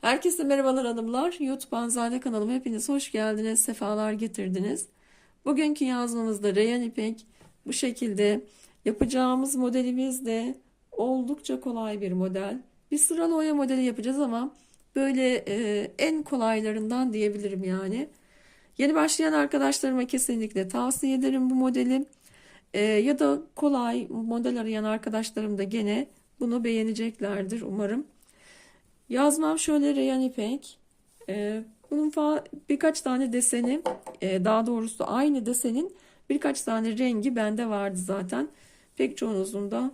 Herkese merhabalar hanımlar. YouTube Anzade kanalıma hepiniz hoş geldiniz, sefalar getirdiniz. Bugünkü yazmamızda Reyhan İpek bu şekilde yapacağımız modelimiz de oldukça kolay bir model. Bir sıralı oya modeli yapacağız ama böyle e, en kolaylarından diyebilirim yani. Yeni başlayan arkadaşlarıma kesinlikle tavsiye ederim bu modeli. E, ya da kolay model arayan arkadaşlarım da gene bunu beğeneceklerdir umarım. Yazmam şöyle Reyhan İpek. Ee, bunun birkaç tane deseni, e, daha doğrusu aynı desenin birkaç tane rengi bende vardı zaten. Pek çoğunuzun da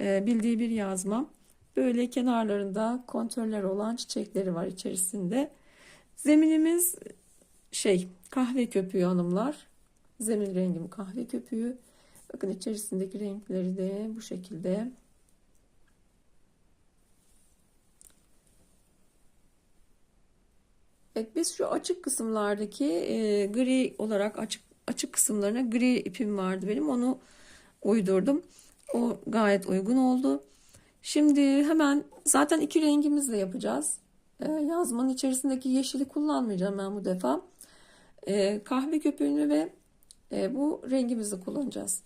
e, bildiği bir yazmam. Böyle kenarlarında kontörler olan çiçekleri var içerisinde. Zeminimiz şey kahve köpüğü hanımlar. Zemin rengim kahve köpüğü. Bakın içerisindeki renkleri de bu şekilde. Evet, biz şu açık kısımlardaki e, gri olarak açık açık kısımlarına gri ipim vardı benim. Onu uydurdum. O gayet uygun oldu. Şimdi hemen zaten iki rengimizle yapacağız. E, yazmanın içerisindeki yeşili kullanmayacağım ben bu defa. E, kahve köpüğünü ve e, bu rengimizi kullanacağız.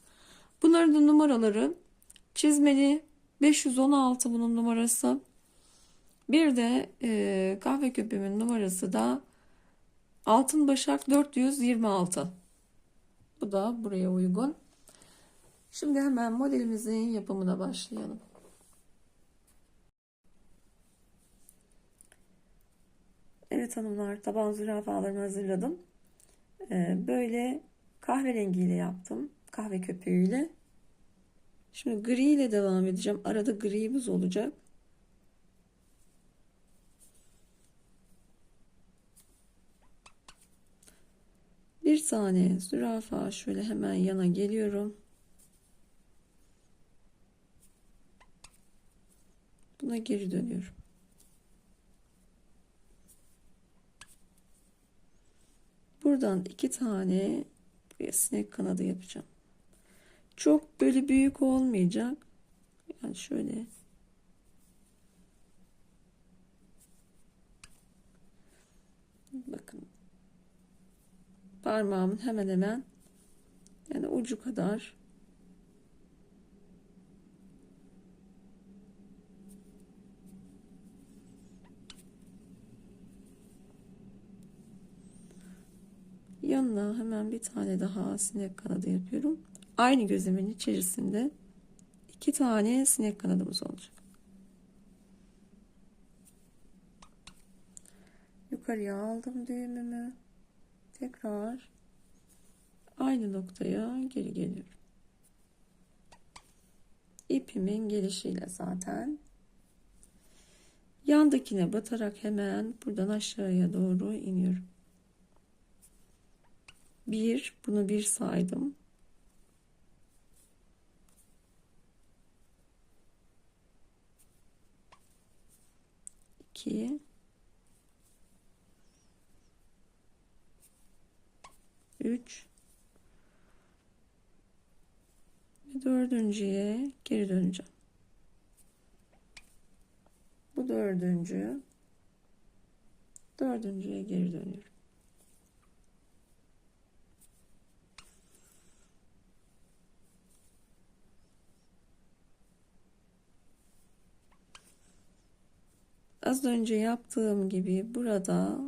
Bunların da numaraları çizmeli 516 bunun numarası. Bir de e, kahve köpüğümün numarası da Altın Başak 426. Bu da buraya uygun. Şimdi hemen modelimizin yapımına başlayalım. Evet hanımlar taban zürafalarını hazırladım. E, böyle kahverengiyle yaptım. Kahve köpüğüyle. Şimdi gri ile devam edeceğim. Arada grimiz olacak. Bir tane zürafa şöyle hemen yana geliyorum. Buna geri dönüyorum. Buradan iki tane sinek kanadı yapacağım. Çok böyle büyük olmayacak. Yani şöyle bakın parmağımın hemen hemen yani ucu kadar yanına hemen bir tane daha sinek kanadı yapıyorum. Aynı gözlemin içerisinde iki tane sinek kanadımız olacak. Yukarıya aldım düğümümü. Tekrar aynı noktaya geri geliyorum. İpimin gelişiyle zaten yandakine batarak hemen buradan aşağıya doğru iniyorum. Bir, bunu bir saydım. İki, üç ve dördüncüye geri döneceğim. Bu dördüncü, dördüncüye geri dönüyorum. Az önce yaptığım gibi burada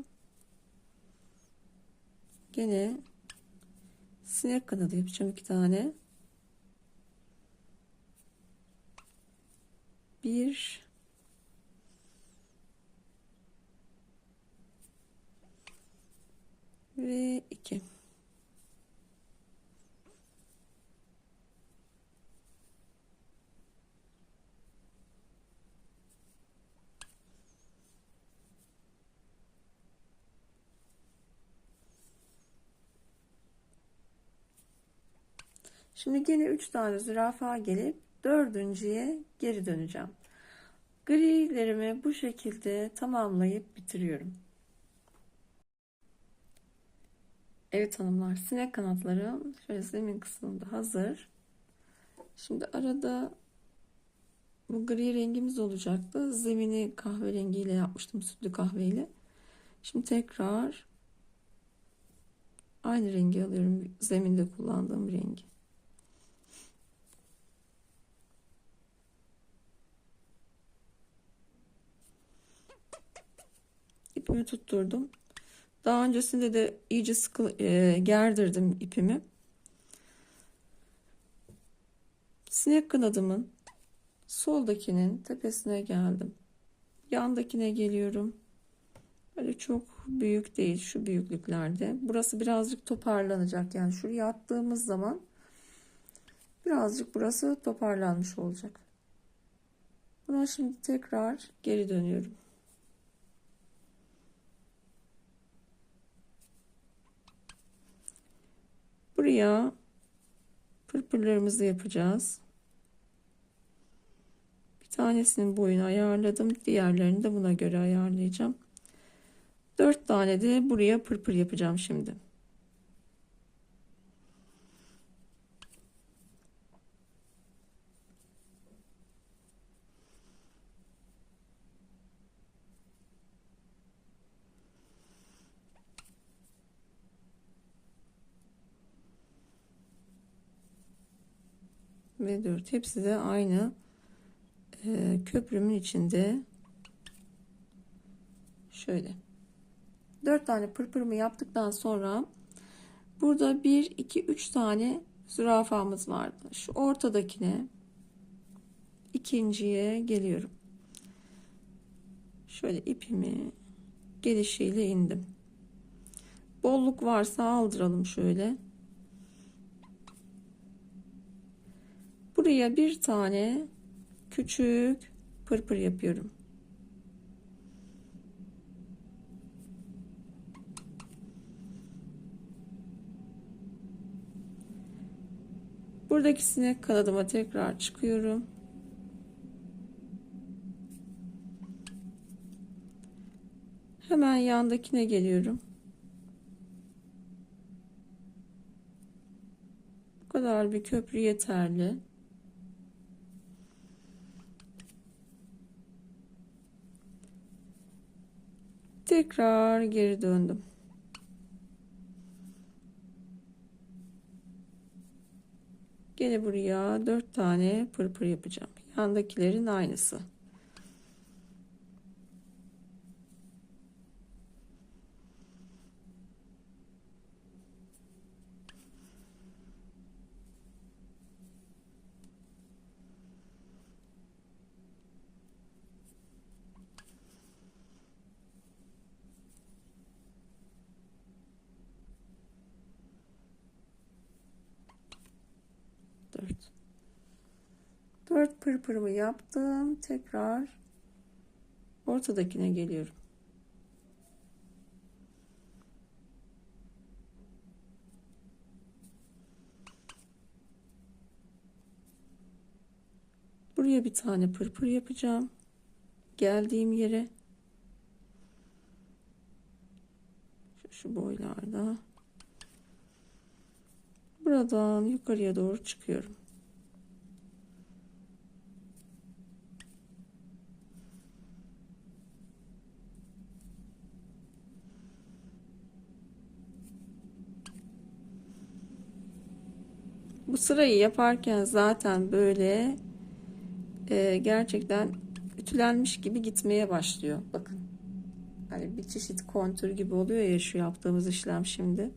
gene sinek kanadı yapacağım iki tane. Bir ve iki. Şimdi yine 3 tane zürafa gelip dördüncüye geri döneceğim. Grilerimi bu şekilde tamamlayıp bitiriyorum. Evet hanımlar sinek kanatlarım şöyle zemin kısmında hazır. Şimdi arada bu gri rengimiz olacaktı. Zemini kahverengiyle yapmıştım sütlü kahveyle. Şimdi tekrar aynı rengi alıyorum. Zeminde kullandığım rengi. İpimi tutturdum. Daha öncesinde de iyice sıkı e, gerdirdim ipimi. Sinek kanadımın soldakinin tepesine geldim. Yandakine geliyorum. Böyle çok büyük değil şu büyüklüklerde. Burası birazcık toparlanacak. Yani şuraya attığımız zaman birazcık burası toparlanmış olacak. Buna şimdi tekrar geri dönüyorum. Buraya pırpırlarımızı yapacağız. Bir tanesinin boyunu ayarladım. Diğerlerini de buna göre ayarlayacağım. 4 tane de buraya pırpır yapacağım şimdi. Ve 4 hepsi de aynı e, köprümün içinde. Şöyle. 4 tane pırpırımı yaptıktan sonra burada 1 2 3 tane zürafamız vardı. Şu ortadakine ikinciye geliyorum. Şöyle ipimi gelişiyle indim. Bolluk varsa aldıralım şöyle Buraya bir tane küçük pırpır yapıyorum. Buradaki sinek kanadıma tekrar çıkıyorum. Hemen yandakine geliyorum. Bu kadar bir köprü yeterli. Tekrar geri döndüm. Gene buraya dört tane pırpır yapacağım. Yandakilerin aynısı. Dört. Dört pırpırımı yaptım. Tekrar ortadakine geliyorum. Buraya bir tane pırpır yapacağım. Geldiğim yere şu, şu boylarda buradan yukarıya doğru çıkıyorum. Bu sırayı yaparken zaten böyle e, gerçekten ütülenmiş gibi gitmeye başlıyor. Bakın. Hani bir çeşit kontür gibi oluyor ya şu yaptığımız işlem şimdi.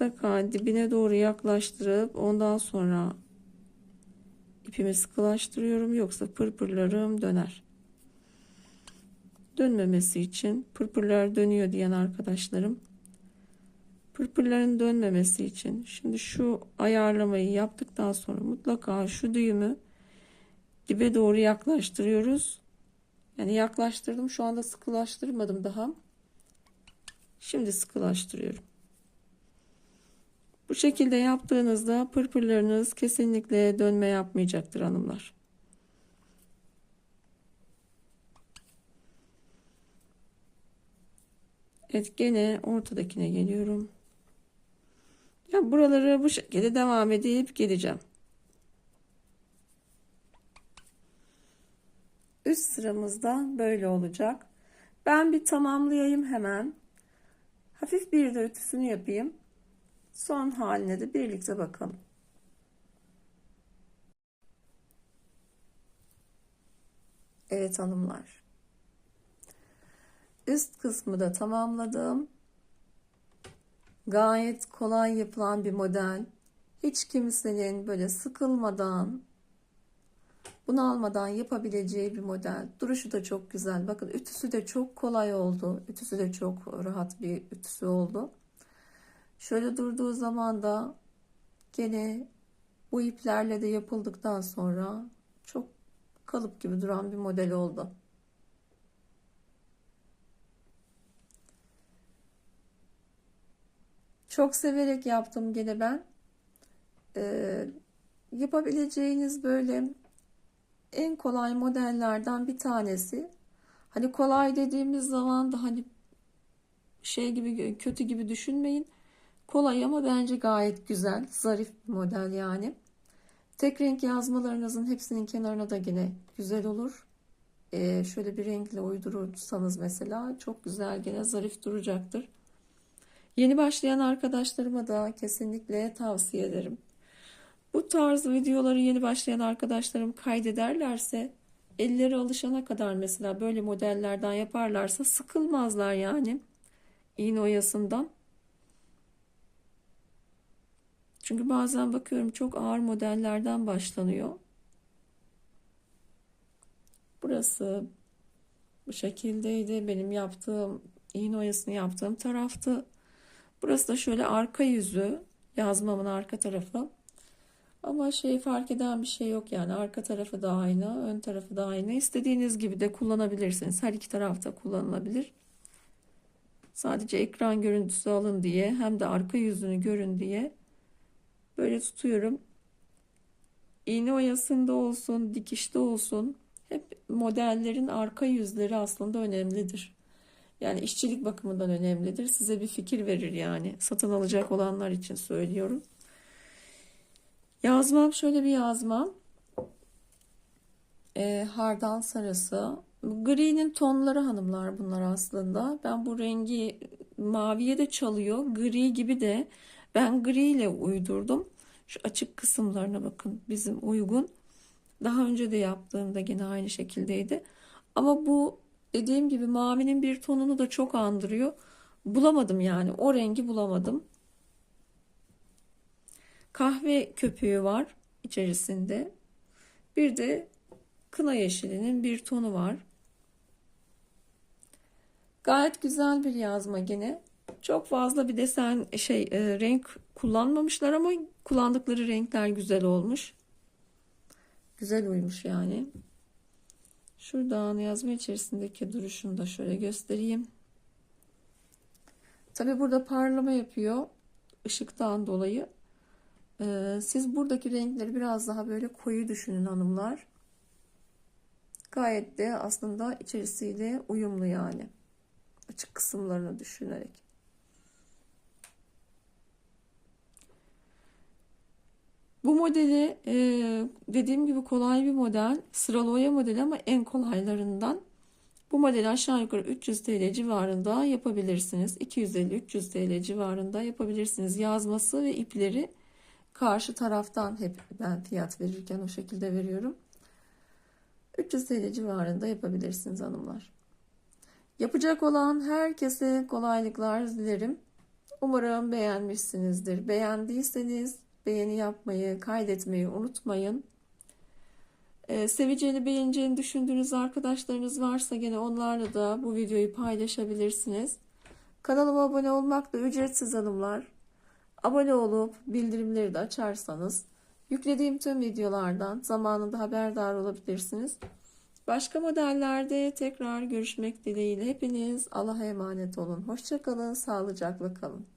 Mutlaka dibine doğru yaklaştırıp ondan sonra ipimi sıkılaştırıyorum yoksa pırpırlarım döner. Dönmemesi için pırpırlar dönüyor diyen arkadaşlarım pırpırların dönmemesi için şimdi şu ayarlamayı yaptıktan sonra mutlaka şu düğümü dibe doğru yaklaştırıyoruz. Yani yaklaştırdım şu anda sıkılaştırmadım daha. Şimdi sıkılaştırıyorum. Bu şekilde yaptığınızda pırpırlarınız kesinlikle dönme yapmayacaktır hanımlar. Evet gene ortadakine geliyorum. Ya buraları bu şekilde devam edip geleceğim. Üst sıramızda böyle olacak. Ben bir tamamlayayım hemen. Hafif bir de ütüsünü yapayım. Son haline de birlikte bakalım. Evet hanımlar. Üst kısmı da tamamladım. Gayet kolay yapılan bir model. Hiç kimsenin böyle sıkılmadan, bunalmadan yapabileceği bir model. Duruşu da çok güzel. Bakın ütüsü de çok kolay oldu. Ütüsü de çok rahat bir ütüsü oldu. Şöyle durduğu zaman da gene bu iplerle de yapıldıktan sonra çok kalıp gibi duran bir model oldu. Çok severek yaptım gene ben. Ee, yapabileceğiniz böyle en kolay modellerden bir tanesi. Hani kolay dediğimiz zaman da hani şey gibi kötü gibi düşünmeyin. Kolay ama bence gayet güzel, zarif bir model yani. Tek renk yazmalarınızın hepsinin kenarına da yine güzel olur. Ee, şöyle bir renkle uydurursanız mesela çok güzel gene zarif duracaktır. Yeni başlayan arkadaşlarıma da kesinlikle tavsiye ederim. Bu tarz videoları yeni başlayan arkadaşlarım kaydederlerse elleri alışana kadar mesela böyle modellerden yaparlarsa sıkılmazlar yani iğne oyasından. Çünkü bazen bakıyorum çok ağır modellerden başlanıyor. Burası bu şekildeydi. Benim yaptığım iğne oyasını yaptığım taraftı. Burası da şöyle arka yüzü yazmamın arka tarafı. Ama şey fark eden bir şey yok yani arka tarafı da aynı, ön tarafı da aynı. İstediğiniz gibi de kullanabilirsiniz. Her iki tarafta kullanılabilir. Sadece ekran görüntüsü alın diye hem de arka yüzünü görün diye böyle tutuyorum. İğne oyasında olsun, dikişte olsun hep modellerin arka yüzleri aslında önemlidir. Yani işçilik bakımından önemlidir. Size bir fikir verir yani. Satın alacak olanlar için söylüyorum. Yazmam şöyle bir yazmam. E, hardal sarısı. Gri'nin tonları hanımlar bunlar aslında. Ben bu rengi maviye de çalıyor. Gri gibi de ben gri ile uydurdum. Şu açık kısımlarına bakın bizim uygun. Daha önce de yaptığımda yine aynı şekildeydi. Ama bu dediğim gibi mavinin bir tonunu da çok andırıyor. Bulamadım yani o rengi bulamadım. Kahve köpüğü var içerisinde. Bir de kına yeşilinin bir tonu var. Gayet güzel bir yazma gene. Çok fazla bir desen şey e, renk kullanmamışlar ama kullandıkları renkler güzel olmuş. Güzel uymuş yani. Şuradan yazma içerisindeki duruşunu da şöyle göstereyim. Tabi burada parlama yapıyor ışıktan dolayı. Ee, siz buradaki renkleri biraz daha böyle koyu düşünün hanımlar. Gayet de aslında içerisiyle uyumlu yani. Açık kısımlarını düşünerek. Bu modeli e, dediğim gibi kolay bir model. Sıralı oya modeli ama en kolaylarından. Bu modeli aşağı yukarı 300 TL civarında yapabilirsiniz. 250-300 TL civarında yapabilirsiniz. Yazması ve ipleri karşı taraftan hep ben fiyat verirken o şekilde veriyorum. 300 TL civarında yapabilirsiniz hanımlar. Yapacak olan herkese kolaylıklar dilerim. Umarım beğenmişsinizdir. Beğendiyseniz beğeni yapmayı, kaydetmeyi unutmayın. Ee, seveceğini, beğeneceğini düşündüğünüz arkadaşlarınız varsa gene onlarla da bu videoyu paylaşabilirsiniz. Kanalıma abone olmak da ücretsiz hanımlar. Abone olup bildirimleri de açarsanız yüklediğim tüm videolardan zamanında haberdar olabilirsiniz. Başka modellerde tekrar görüşmek dileğiyle hepiniz Allah'a emanet olun. Hoşçakalın, sağlıcakla kalın.